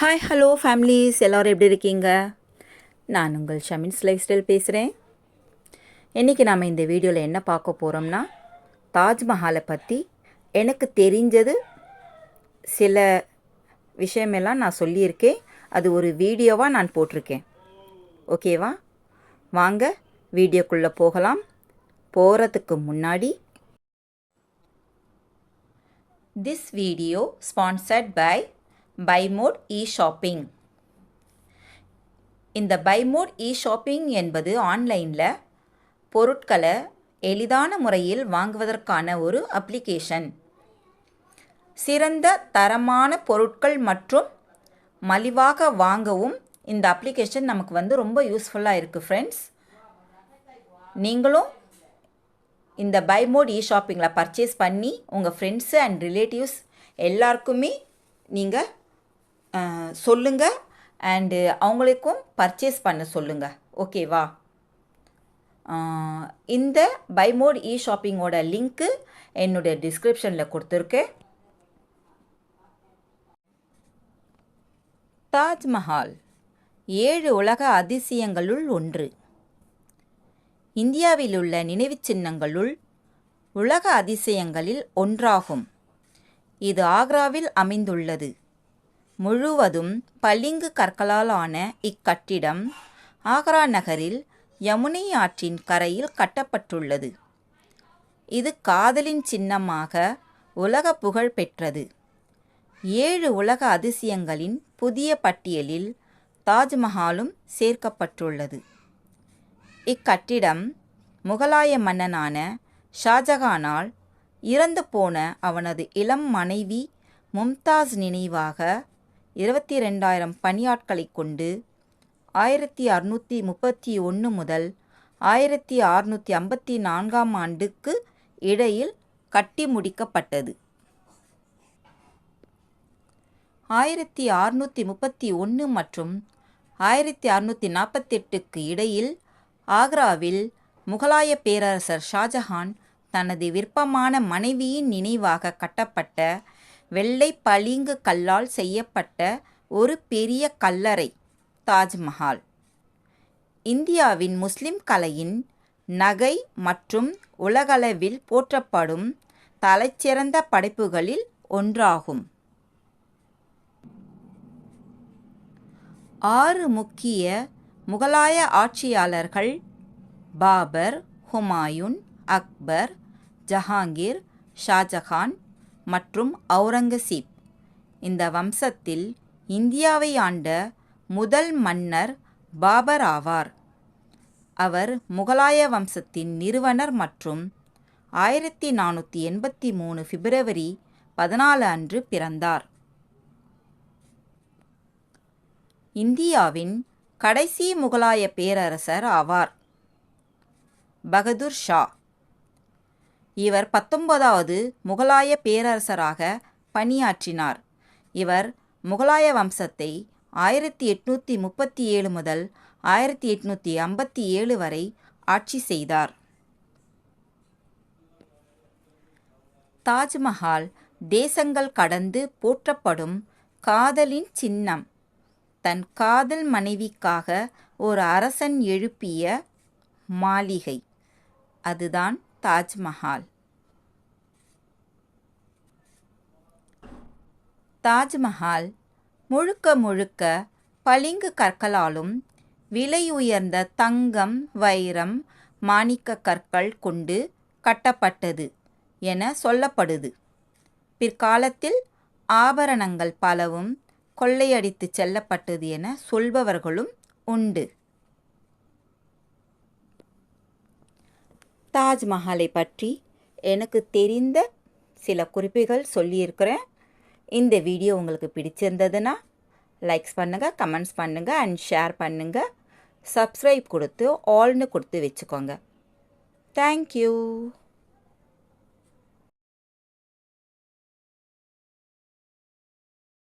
Hi hello families எல்லோரும் எப்படி இருக்கீங்க? நான் உங்கள் ஷமின்ஸ் லைஃப் ஸ்டைல் பேசுகிறேன் இன்றைக்கி நாம் இந்த வீடியோவில் என்ன பார்க்க போகிறோம்னா தாஜ்மஹாலை பற்றி எனக்கு தெரிஞ்சது சில விஷயமெல்லாம் நான் சொல்லியிருக்கேன். அது ஒரு வீடியோவாக நான் போட்டிருக்கேன். ஓகேவா? வாங்க வீடியோக்குள்ளே போகலாம். போகிறதுக்கு முன்னாடி திஸ் வீடியோ ஸ்பான்சர்ட் பை பைமோட் இ ஷாப்பிங் இந்த பைமோட் இ ஷாப்பிங் என்பது ஆன்லைனில் பொருட்களை எளிதான முறையில் வாங்குவதற்கான ஒரு அப்ளிகேஷன் சிறந்த தரமான பொருட்கள் மற்றும் மலிவாக வாங்கவும் இந்த அப்ளிகேஷன் நமக்கு வந்து ரொம்ப யூஸ்ஃபுல்லாக இருக்குது ஃப்ரெண்ட்ஸ் நீங்களும் இந்த பைமோட் இ ஷாப்பிங்கில் பர்ச்சேஸ் பண்ணி உங்கள் ஃப்ரெண்ட்ஸு அண்ட் ரிலேட்டிவ்ஸ் எல்லாருக்குமே நீங்கள் சொல்லுங்கள் அண்டு அவங்களுக்கும் பர்ச்சேஸ் பண்ண சொல்லுங்கள் ஓகேவா இந்த பைமோட் இ ஷாப்பிங்கோட லிங்க்கு என்னுடைய டிஸ்கிரிப்ஷனில் கொடுத்துருக்கேன். தாஜ்மஹால் ஏழு உலக அதிசயங்களுள் ஒன்று. இந்தியாவில் உள்ள நினைவுச் சின்னங்களுள் உலக அதிசயங்களில் ஒன்றாகும். இது ஆக்ராவில் அமைந்துள்ளது. முழுவதும் பளிங்கு கற்களால் ஆன இக்கட்டிடம் ஆக்ரா நகரில் யமுனை ஆற்றின் கரையில் கட்டப்பட்டுள்ளது. இது காதலின் சின்னமாக உலக புகழ் பெற்றது. ஏழு உலக அதிசயங்களின் புதிய பட்டியலில் தாஜ்மஹாலும் சேர்க்கப்பட்டுள்ளது. இக்கட்டிடம் முகலாய மன்னனான ஷாஜகானால் இறந்து போன அவனது இளம் மனைவி மும்தாஸ் நினைவாக இருபத்தி ரெண்டாயிரம் பணியாட்களை கொண்டு ஆயிரத்தி அறுநூற்றி முப்பத்தி ஒன்று முதல் ஆயிரத்தி அறுநூற்றி ஐம்பத்தி நான்காம் ஆண்டுக்கு இடையில் கட்டி முடிக்கப்பட்டது. ஆயிரத்தி அறுநூற்றி முப்பத்தி ஒன்று மற்றும் ஆயிரத்தி அறுநூற்றி நாற்பத்தெட்டுக்கு இடையில் ஆக்ராவில் முகலாய பேரரசர் ஷாஜஹான் தனது விருப்பமான மனைவியின் நினைவாக கட்டப்பட்ட வெள்ளை பளிங்கு கல்லால் செய்யப்பட்ட ஒரு பெரிய கல்லறை தாஜ்மஹால். இந்தியாவின் முஸ்லிம் கலையின் நகை மற்றும் உலகளவில் போற்றப்படும் தலைச்சிறந்த படைப்புகளில் ஒன்றாகும். ஆறு முக்கிய முகலாய ஆட்சியாளர்கள் பாபர் ஹுமாயூன் அக்பர் ஜஹாங்கீர் ஷாஜஹான் மற்றும் அவுரங்கசீப் இந்த வம்சத்தில் இந்தியாவை ஆண்ட முதல் மன்னர் பாபர் ஆவார். அவர் முகலாய வம்சத்தின் நிறுவனர் மற்றும் ஆயிரத்தி நானூற்றி எண்பத்தி மூணு பிப்ரவரி பதினாலு அன்று பிறந்தார். இந்தியாவின் கடைசி முகலாய பேரரசர் ஆவார். பகதூர் ஷா. இவர் பத்தொன்பதாவது முகலாய பேரரசராக பணியாற்றினார். இவர் முகலாய வம்சத்தை ஆயிரத்தி எட்நூற்றி முப்பத்தி ஏழு முதல் ஆயிரத்தி எட்நூற்றி ஐம்பத்தி ஏழு வரை ஆட்சி செய்தார். தாஜ்மஹால் தேசங்கள் கடந்து போற்றப்படும் காதலின் சின்னம். தன் காதல் மனைவிக்காக ஒரு அரசன் எழுப்பிய மாளிகை. அதுதான் தாஜ்மஹால். தாஜ்மஹால் முழுக்க முழுக்க பளிங்கு கற்களாலும் விலை உயர்ந்த தங்கம் வைரம் மாணிக்க கற்கள் கொண்டு கட்டப்பட்டது என சொல்லப்படுது. பிற்காலத்தில் ஆபரணங்கள் பலவும் கொள்ளையடித்து செல்லப்பட்டது என சொல்பவர்களும் உண்டு. தாஜ்மஹாலை பற்றி எனக்கு தெரிந்த சில குறிப்புகள் சொல்லியிருக்கிறேன். இந்த வீடியோ உங்களுக்கு பிடிச்சிருந்ததுன்னா லைக்ஸ் பண்ணுங்கள் கமெண்ட்ஸ் பண்ணுங்கள் அண்ட் ஷேர் பண்ணுங்கள் சப்ஸ்கிரைப் கொடுத்து ஆல்னு கொடுத்து வச்சுக்கோங்க. தேங்க்யூ